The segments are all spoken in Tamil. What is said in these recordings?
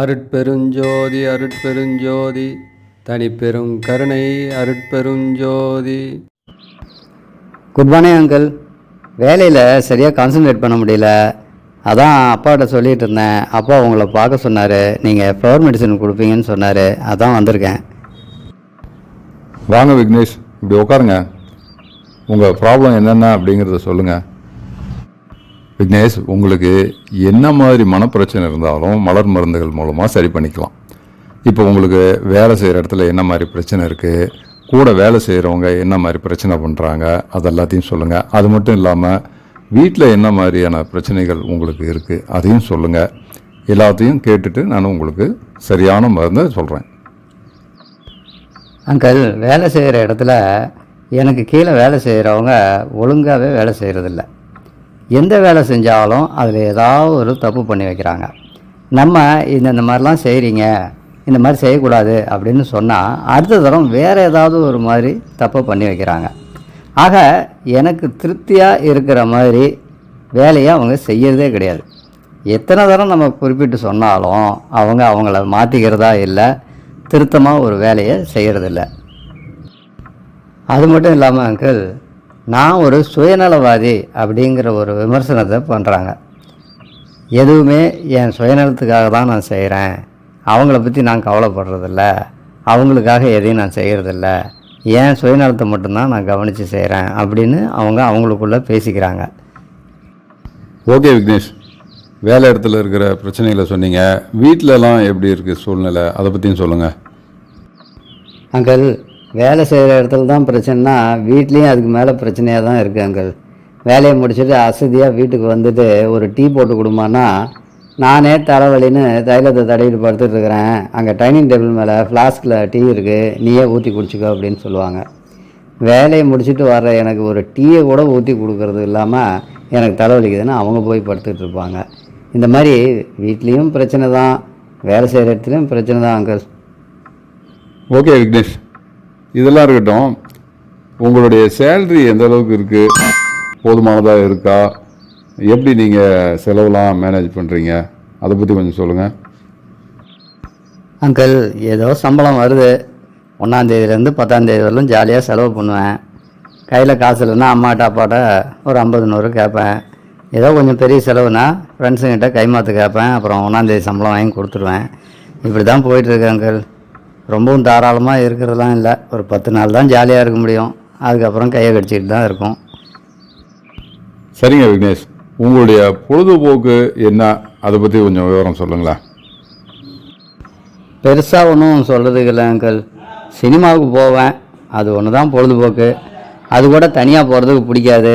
அருட்பெருஞ்சோதி அருட்பெருஞ்சோதி தனிப்பெரும் கருணை அருட்பெருஞ்சோதி. குட் மார்னிங் அங்கிள் வேலையில் சரியாக கான்சென்ட்ரேட் பண்ண முடியல. அதான் அப்பாட்ட சொல்லிட்டு இருந்தேன். அப்பா உங்களை பார்க்க சொன்னார். நீங்கள் ஃப்ளவர் மெடிசன் கொடுப்பீங்கன்னு சொன்னார். அதான் வந்திருக்கேன். வாங்க விக்னேஷ் இப்படி உட்காருங்க. உங்கள் ப்ராப்ளம் என்னென்ன அப்படிங்கிறத சொல்லுங்கள் விக்னேஷ் உங்களுக்கு என்ன மாதிரி மனப்பிரச்சனை இருந்தாலும் மலர் மருந்துகள் மூலமாக சரி பண்ணிக்கலாம். இப்போ உங்களுக்கு வேலை செய்கிற இடத்துல என்ன மாதிரி பிரச்சனை இருக்குது கூட வேலை செய்கிறவங்க என்ன மாதிரி பிரச்சனை பண்ணுறாங்க அது எல்லாத்தையும் சொல்லுங்கள் அது மட்டும் இல்லாமல் வீட்டில் என்ன மாதிரியான பிரச்சனைகள் உங்களுக்கு இருக்குது அதையும் சொல்லுங்கள் எல்லாத்தையும் கேட்டுட்டு நான் உங்களுக்கு சரியான மருந்தை சொல்கிறேன் அங்கிள் வேலை செய்கிற இடத்துல எனக்கு கீழே வேலை செய்கிறவங்க ஒழுங்காகவே வேலை செய்கிறதில்ல எந்த வேலை செஞ்சாலும் அதில் ஏதாவது ஒரு தப்பு பண்ணி வைக்கிறாங்க. நம்ம இந்த இந்த மாதிரிலாம் செய்கிறீங்க இந்த மாதிரி செய்யக்கூடாது அப்படின்னு சொன்னால் அடுத்த தரம் வேறு ஏதாவது ஒரு மாதிரி தப்பை பண்ணி வைக்கிறாங்க. ஆக எனக்கு திருப்தியாக இருக்கிற மாதிரி வேலையை அவங்க செய்யறதே கிடையாது. எத்தனை தரம் நம்ம குறிப்பிட்டு சொன்னாலும் அவங்க அவங்கள மாற்றிக்கிறதா இல்லை திருத்தமாக ஒரு வேலையை செய்கிறதில்ல அது மட்டும் இல்லாமல் அங்கிள் நான் ஒரு சுயநலவாதி அப்படிங்கிற ஒரு விமர்சனத்தை பண்ணுறாங்க எதுவுமே என் சுயநலத்துக்காக தான் நான் செய்கிறேன் அவங்கள பற்றி நான் கவலைப்படுறதில்ல. அவங்களுக்காக எதையும் நான் செய்கிறதில்ல என் சுயநலத்தை மட்டும்தான் நான் கவனித்து செய்கிறேன் அப்படின்னு அவங்க அவங்களுக்குள்ளே பேசிக்கிறாங்க. ஓகே விக்னேஷ். வேலை இடத்துல இருக்கிற பிரச்சனைகளை சொன்னீங்க. வீட்டிலலாம் எப்படி இருக்குது சூழ்நிலை? அதை பற்றியும் சொல்லுங்கள் அங்கிள் வேலை செய்கிற இடத்துல தான் பிரச்சனைனா வீட்லேயும் அதுக்கு மேலே பிரச்சனையாக தான் இருக்குது அங்கிள். வேலையை முடிச்சுட்டு அசதியாக வீட்டுக்கு வந்துட்டு ஒரு டீ போட்டு கொடுமானா நானே தலைவலின்னு தைலத்தை தடவிட்டு படுத்துட்டு இருக்கிறேன். அங்கே டைனிங் டேபிள் மேலே ஃப்ளாஸ்கில் டீ இருக்குது நீயே ஊற்றி குடிச்சிக்கோ அப்படின்னு சொல்லுவாங்க. வேலையை முடிச்சுட்டு வர்ற எனக்கு ஒரு டீயை கூட ஊற்றி கொடுக்கறது இல்லாமல் எனக்கு தலைவலிக்குதுன்னு அவங்க போய் படுத்துட்டு இருப்பாங்க. இந்த மாதிரி வீட்லேயும் பிரச்சனை தான் வேலை செய்கிற இடத்துலையும் பிரச்சனை தான் அங்கிள். ஓகே விக்னேஷ். இதெல்லாம் இருக்கட்டும் உங்களுடைய சேல்ரி எந்த அளவுக்கு இருக்குது போதுமானதாக இருக்கா? எப்படி நீங்கள் செலவுலாம் மேனேஜ் பண்ணுறீங்க அதை பற்றி கொஞ்சம் சொல்லுங்கள் அங்கிள் ஏதோ சம்பளம் வருது. ஒன்றாந்தேதியிலேருந்து பத்தாந்தேதி வரலும் ஜாலியாக செலவு பண்ணுவேன். கையில் காசு இல்லைன்னா அம்மாட்ட அப்பாட்ட ஒரு ஐம்பது நூறு கேட்பேன். ஏதோ கொஞ்சம் பெரிய செலவுனா ஃப்ரெண்ட்ஸுங்கிட்ட கைமாற்று கேட்பேன். அப்புறம் ஒன்றாந்தேதி சம்பளம் வாங்கி கொடுத்துருவேன். இப்படி தான் போயிட்டுருக்கு அங்கிள். ரொம்பவும் தாராளமாக இருக்கிறதுலாம் இல்லை. ஒரு பத்து நாள் தான் ஜாலியாக இருக்க முடியும். அதுக்கப்புறம் கையை கடிச்சிக்கிட்டு தான் இருக்கும். சரிங்க விக்னேஷ். உங்களுடைய பொழுதுபோக்கு என்ன? அதை பற்றி கொஞ்சம் விவரம் சொல்லுங்களேன். பெருசாக ஒன்றும் சொல்கிறதுக்கு இல்லை அங்கிள் சினிமாவுக்கு போவேன். அது ஒன்று தான் பொழுதுபோக்கு. அது கூட தனியாக போகிறதுக்கு பிடிக்காது.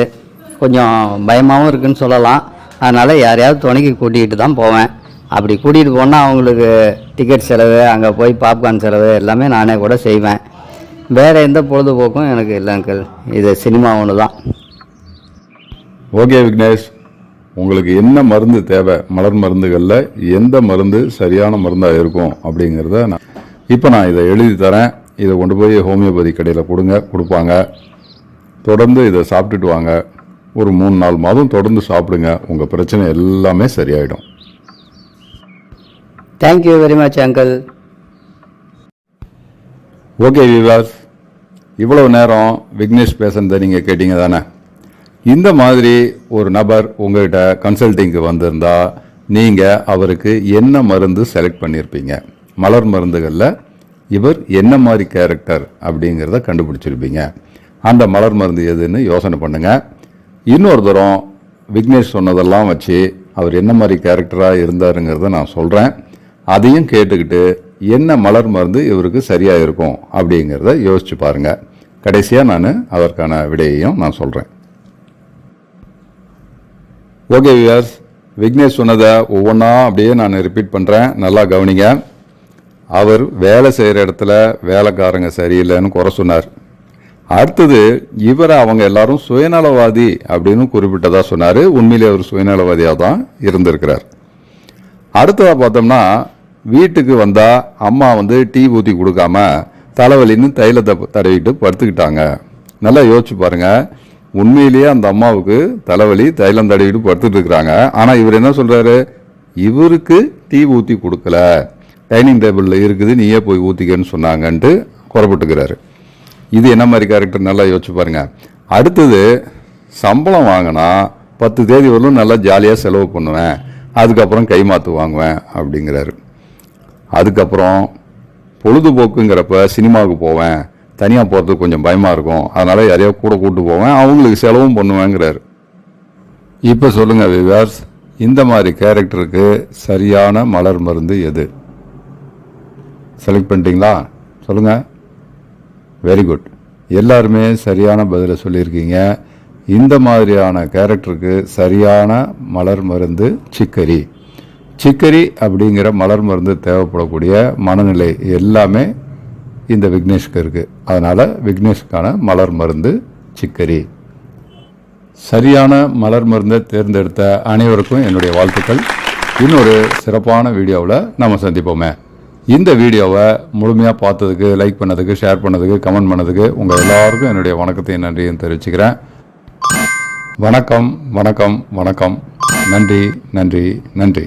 கொஞ்சம் பயமாகவும் இருக்குன்னு சொல்லலாம். அதனால் யாரையாவது துணைக்கு கூட்டிகிட்டு தான் போவேன். அப்படி கூட்டிகிட்டு போனால் அவங்களுக்கு டிக்கெட் செலவு அங்கே போய் பாப்கார்ன் செலவு எல்லாமே நானே கூட செய்வேன். வேறு எந்த பொழுதுபோக்கும் எனக்கு இல்லை அங்கிள் இது சினிமா ஒன்று தான் ஓகே விக்னேஷ். உங்களுக்கு என்ன மருந்து தேவை? மலர் மருந்துகளில் எந்த மருந்து சரியான மருந்தாக இருக்கும் அப்படிங்கிறத நான் இப்போ நான் இதை எழுதி தரேன். இதை கொண்டு போய் ஹோமியோபதி கடையில் கொடுங்க கொடுப்பாங்க. தொடர்ந்து இதை சாப்பிட்டுட்டு வாங்க. ஒரு மூணு நாலு மாதம் தொடர்ந்து சாப்பிடுங்க. உங்கள் பிரச்சனை எல்லாமே சரியாயிடும். Thank you very much uncle okay விவாஸ் இவ்வளவு நேரம் விக்னேஷ் பேசுனதை நீங்கள் கேட்டீங்க தானே? இந்த மாதிரி ஒரு நபர் உங்கள்கிட்ட கன்சல்டிங்க்கு வந்திருந்தா நீங்கள் அவருக்கு என்ன மருந்து செலக்ட் பண்ணியிருப்பீங்க மலர் மருந்துகளில் இவர் என்ன மாதிரி கேரக்டர் அப்படிங்கிறத கண்டுபிடிச்சிருப்பீங்க. அந்த மலர் மருந்து எதுன்னு யோசனை பண்ணுங்கள் இன்னொரு தரம் விக்னேஷ் சொன்னதெல்லாம் வச்சு அவர் என்ன மாதிரி கேரக்டராக இருந்தாருங்கிறத நான் சொல்கிறேன் அதையும் கேட்டுக்கிட்டு என்ன மலர் மருந்து இவருக்கு சரியாக இருக்கும் அப்படிங்கிறத யோசிச்சு பாருங்க. கடைசியாக நான் அதற்கான விடையையும் நான் சொல்கிறேன் ஓகே வியர்ஸ் விக்னேஷ் சொன்னதை ஒவ்வொன்றா அப்படியே நான் ரிப்பீட் பண்ணுறேன் நல்லா கவனிங்க. அவர் வேலை செய்கிற இடத்துல வேலைக்காரங்க சரியில்லைன்னு குறை சொன்னார். அடுத்தது இவரை அவங்க எல்லாரும் சுயநலவாதி அப்படின்னு குறிப்பிட்டதாக சொன்னார். உண்மையிலே அவர் சுயநலவாதியாக தான் இருந்திருக்கிறார். அடுத்ததாக பார்த்தோம்னா வீட்டுக்கு வந்தால் அம்மா வந்து டீ ஊற்றி கொடுக்காம தலைவலின்னு தைலத்தை தடவிட்டு படுத்துக்கிட்டாங்க. நல்லா யோசிச்சு பாருங்கள் உண்மையிலேயே அந்த அம்மாவுக்கு தலைவலி தைலம் தடவிட்டு படுத்துட்டு இருக்கிறாங்க. ஆனால் இவர் என்ன சொல்கிறாரு இவருக்கு டீ ஊற்றி கொடுக்கல. டைனிங் டேபிளில் இருக்குது நீயே போய் ஊற்றிக்கன்னு சொன்னாங்கன்ட்டு குறப்பட்டுக்கிறாரு இது என்ன மாதிரி கேரக்டர் நல்லா யோசிச்சு பாருங்க. அடுத்தது சம்பளம் வாங்கினா பத்து தேதி வரலும் நல்லா ஜாலியாக செலவு பண்ணுவேன். அதுக்கப்புறம் கைமாத்து வாங்குவேன் அப்படிங்கிறாரு. அதுக்கப்புறம் பொழுதுபோக்குங்கிறப்ப சினிமாவுக்கு போவேன். தனியாக போகிறதுக்கு கொஞ்சம் பயமாக இருக்கும். அதனால் யாரையோ கூட கூப்பிட்டு போவேன். அவங்களுக்கு செலவும் பண்ணுவேங்கிறாரு. இப்போ சொல்லுங்கள் விவாஸ் இந்த மாதிரி கேரக்டருக்கு சரியான மலர் மருந்து எது? செலக்ட் பண்ணிட்டீங்களா? சொல்லுங்கள் வெரி குட் எல்லாருமே சரியான பதிலை சொல்லியிருக்கீங்க. இந்த மாதிரியான கேரக்டருக்கு சரியான மலர் மருந்து சிக்கரி. சிக்கரி அப்படிங்கிற மலர் மருந்து தேவைப்படக்கூடிய மனநிலை எல்லாமே இந்த விக்னேஷ்க்கு இருக்குது அதனால் விக்னேஷ்க்கான மலர் மருந்து சிக்கரி. சரியான மலர் மருந்தை தேர்ந்தெடுத்த அனைவருக்கும் என்னுடைய வாழ்த்துக்கள். இன்னொரு சிறப்பான வீடியோவில் நம்ம சந்திப்போமே. இந்த வீடியோவை முழுமையாக பார்த்ததுக்கு லைக் பண்ணதுக்கு ஷேர் பண்ணதுக்கு கமெண்ட் பண்ணதுக்கு உங்கள் எல்லாருக்கும் என்னுடைய வணக்கத்தையும் நன்றியும் தெரிவிச்சுக்கிறேன். வணக்கம் வணக்கம் வணக்கம். நன்றி நன்றி நன்றி.